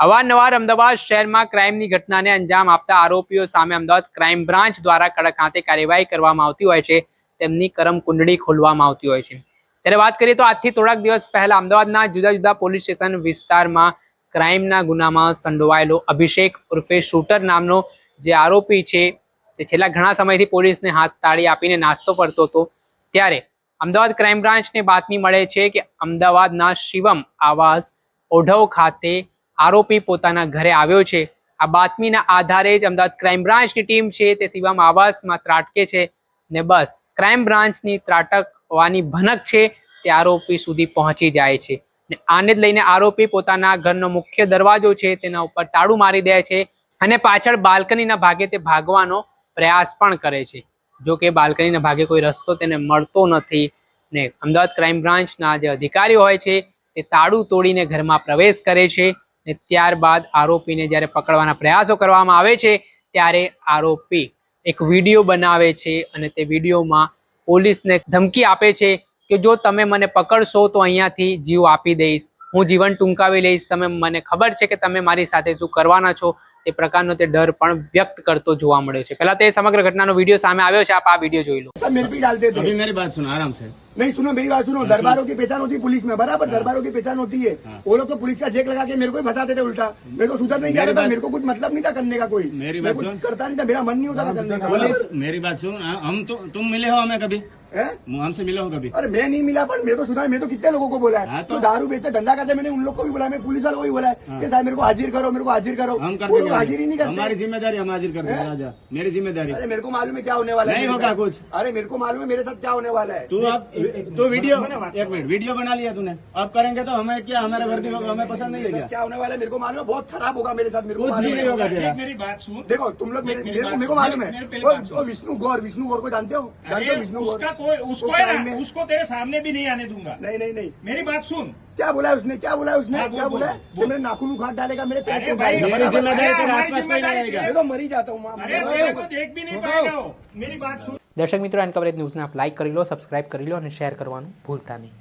અવારનવાર અમદાવાદ શહેરમાં ક્રાઇમની ઘટનાને અંજામ આપતા આરોપીઓ સામે અમદાવાદ ક્રાઇમ બ્રાન્ચ દ્વારા કડક હાથે કાર્યવાહી કરવામાં આવતી હોય છે. તેમની કરમ કુંડળી ખોલવામાં આવતી હોય છે. ત્યારે વાત કરીએ તો આજથી થોડાક દિવસ પહેલા અમદાવાદના જુદા જુદા પોલીસ સ્ટેશન વિસ્તારમાં ક્રાઇમના ગુનામાં સંડોવાયેલો અભિષેક ઉર્ફે શૂટર નામનો જે આરોપી છે તે છેલ્લા ઘણા સમયથી પોલીસને હાથ તાળી આપીને નાસ્તો કરતો હતો. ત્યારે અમદાવાદ ક્રાઇમ બ્રાન્ચને બાતમી મળે છે કે અમદાવાદના શિવમ આવાસ ઓઢવ ખાતે આરોપી પોતાના ઘરે આવ્યો છે. આ બાતમીના આધારે જ અમદાવાદ ક્રાઇમ બ્રાન્ચની ટીમ છે તે શિવમ આવાસમાં ત્રાટકે છે ને બસ ક્રાઇમ બ્રાન્ચની ત્રાટકવાની ભનક છે તે આરોપી સુધી પહોંચી જાય છે. ને આને જ લઈને આરોપી પોતાના ઘરનો મુખ્ય દરવાજો છે તેના ઉપર તાળું મારી દે છે અને પાછળ બાલ્કનીના ભાગે તે ભાગવાનો પ્રયાસ પણ કરે છે. જો કે બાલ્કનીના ભાગે કોઈ રસ્તો તેને મળતો નથી ને અમદાવાદ ક્રાઇમ બ્રાન્ચના જે અધિકારીઓ હોય છે તે તાળું તોડીને ઘરમાં પ્રવેશ કરે છે ને ત્યારબાદ આરોપીને જ્યારે પકડવાના પ્રયાસો કરવામાં આવે છે, ત્યારે આરોપી એક વીડિયો બનાવે છે અને તે વિડીયોમાં પોલીસને ધમકી આપે છે કે જો તમે મને પકડશો તો અહીંયાથી જીવ આપી દઈશ. હું જીવન ટૂંકાવી લઈશ તમે મને ખબર છે કે તમે મારી સાથે શું કરવાના છો તે પ્રકારનો તે ડર પણ વ્યક્ત કરતો જોવા મળ્યો છે પહેલા તો એ સમગ્ર ઘટનાનો વિડીયો સામે આવ્યો છે આપ આ વિડીયો જોઈ લો सब मेरे पे डालते थे अभी मेरी बात सुनो आराम से नहीं सुनो मेरी बात सुनो दरबारों की पहचान होती है पुलिस में बराबर दरबारों की पहचान होती है वो लोग तो पुलिस का चेक लगा के मेरे को ही फंसाते थे उल्टा मेरे को सुधर नहीं जा रहा था बात- मेरे को कुछ मतलब नहीं था करने का कोई मेरी मैं बात कुछ सुन। करता नहीं था मेरा मन नहीं होता था करने का पुलिस बराबर? मेरी बात सुन हाँ, हम तो तुम मिले हो हमें कभी हैं? हमसे मिले हो कभी अरे मैं नहीं मिला पर मैं तो सुना मैं तो कितने लोगों को बोला है। हाँ, तो तो- दारू बेचते धंधा करते मैंने उन लोग को भी बोला मैं पुलिस वालों को भी बोला है कि साहब मेरे को हाजिर करो मेरे को हाजिर करो। हम करते हाजिर ही? नहीं हैं? हमारी ज़िम्मेदारी हम हाजिर करते हैं राजा। मेरी ज़िम्मेदारी। अरे मेरे को मालूम है क्या होने वाला है नहीं होगा कुछ। अरे मेरे को मालूम है मेरे साथ क्या होने वाला है। तू अब तू वीडियो एक मिनट वीडियो बना लिया तूने। अब करेंगे तो हमें क्या हमारे वर्दी हमें पसंद नहीं है क्या? होने वाला है? मेरे को मालूम है बहुत खराब होगा मेरे साथ मेरे को कुछ मालूम भी नहीं होगा मेरी बात सुन। देखो तुम लोग मेरे को मालूम है। विष्णु गौर विष्णु गौर को जानते हो? जानते हो विष्णु गौर? कोई उसको वो है crime ना में- उसको तेरे सामने भी नहीं आने दूंगा नहीं नहीं नहीं मेरी बात सुन क्या बोला है उसने क्या बोला है उसने हाँ, बोल, क्या बोल, बोला है बोल। कि मेरे नाखून उखाड़ डालेगा मेरे पेट अरे को भाई, उठाएगा। मेरी बराबर? जिम्मेदारी अरे तेरे हमारी आसपास कोई नहीं जिम्मेदारी आएगा मैं तो मर ही जाता हूँ माँ अरे तेरे को देख भी नहीं पाएगा वो मेरी बात सुन દર્શક મિત્રો એન કવરેજ ન્યૂઝને આપ લાઈક કરી લો સબસ્ક્રાઇબ કરી લો અને શેર કરવાનું ભૂલતા નહીં